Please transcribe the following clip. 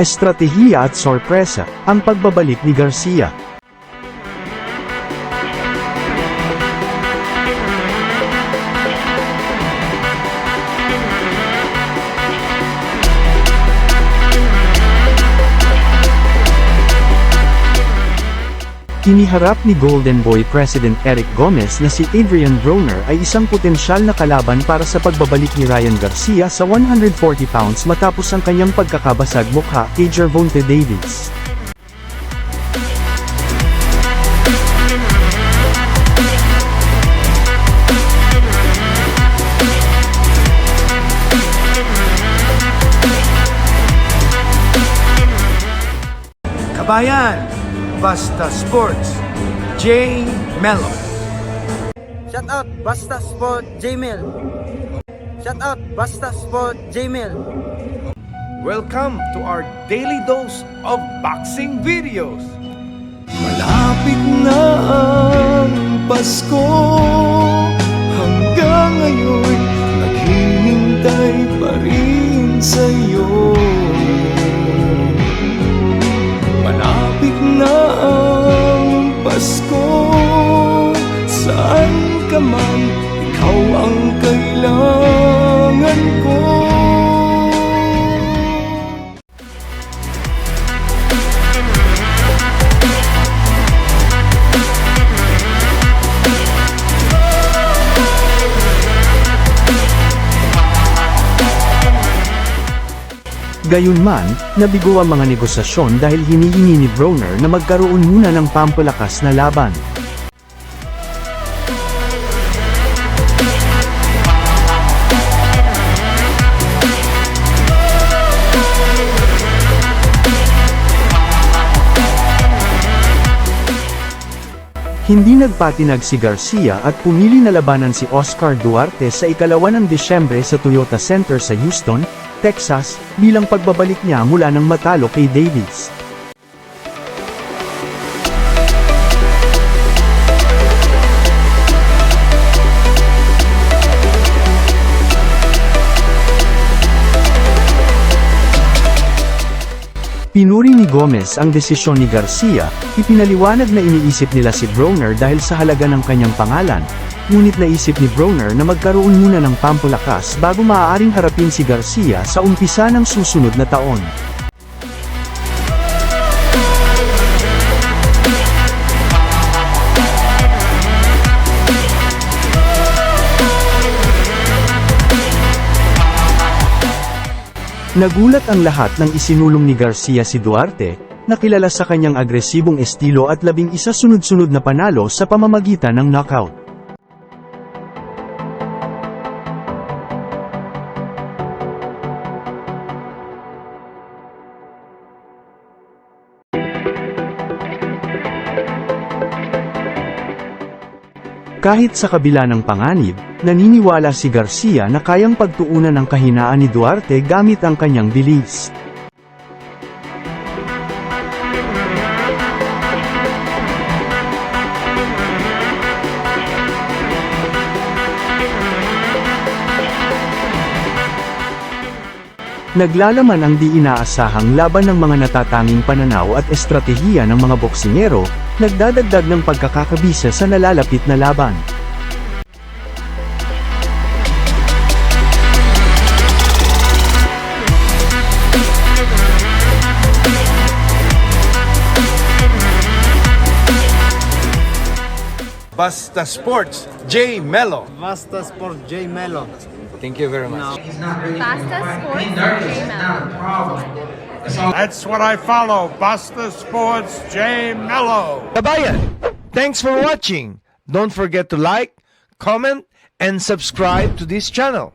Estratehiya at sorpresa, ang pagbabalik ni Garcia. Kiniharap ni Golden Boy President Eric Gomez na si Adrian Broner ay isang potensyal na kalaban para sa pagbabalik ni Ryan Garcia sa 140 pounds matapos ang kanyang pagkakabasag mukha kay Gervonta Davis. Kabayan, Basta Sports, J. Mello. Shout out Basta Sport Jmail. Shout out Basta Sport Jmail. Welcome to our daily dose of boxing videos. Malapit na ang Pasko Hanggang ngayon Naghihintay pa rin sa'yo Gayunman, nabigo ang mga negosasyon dahil hinihingi ni Broner na magkaroon muna ng pampalakas na laban. Hindi nagpatinag si Garcia at pumili na labanan si Oscar Duarte sa ikalawa ng Disyembre sa Toyota Center sa Houston, Texas, bilang pagbabalik niya mula ng matalo kay Davis. Pinuri ni Gomez ang desisyon ni Garcia, ipinaliwanag na iniisip nila si Broner dahil sa halaga ng kanyang pangalan, ngunit naisip ni Broner na magkaroon muna ng pampalakas bago maaaring harapin si Garcia sa umpisa ng susunod na taon. Nagulat ang lahat nang isinulong ni Garcia si Duarte, na kilala sa kanyang agresibong estilo at labing isa sunod-sunod na panalo sa pamamagitan ng knockout. Kahit sa kabila ng panganib, naniniwala si Garcia na kayang pagtuunan ang kahinaan ni Duarte gamit ang kanyang bilis. Naglalaman ang di inaasahang laban ng mga natatanging pananaw at estratehiya ng mga boksingero, nagdadagdag ng pagkakakabisa sa nalalapit na laban. Basta Sports, J. Mello. Basta Sport Jmail. Basta Sports Gmail. That's what I follow. Basta Sports J Mello. Kabayan, thanks for watching. Don't forget to like, comment, and subscribe to this channel.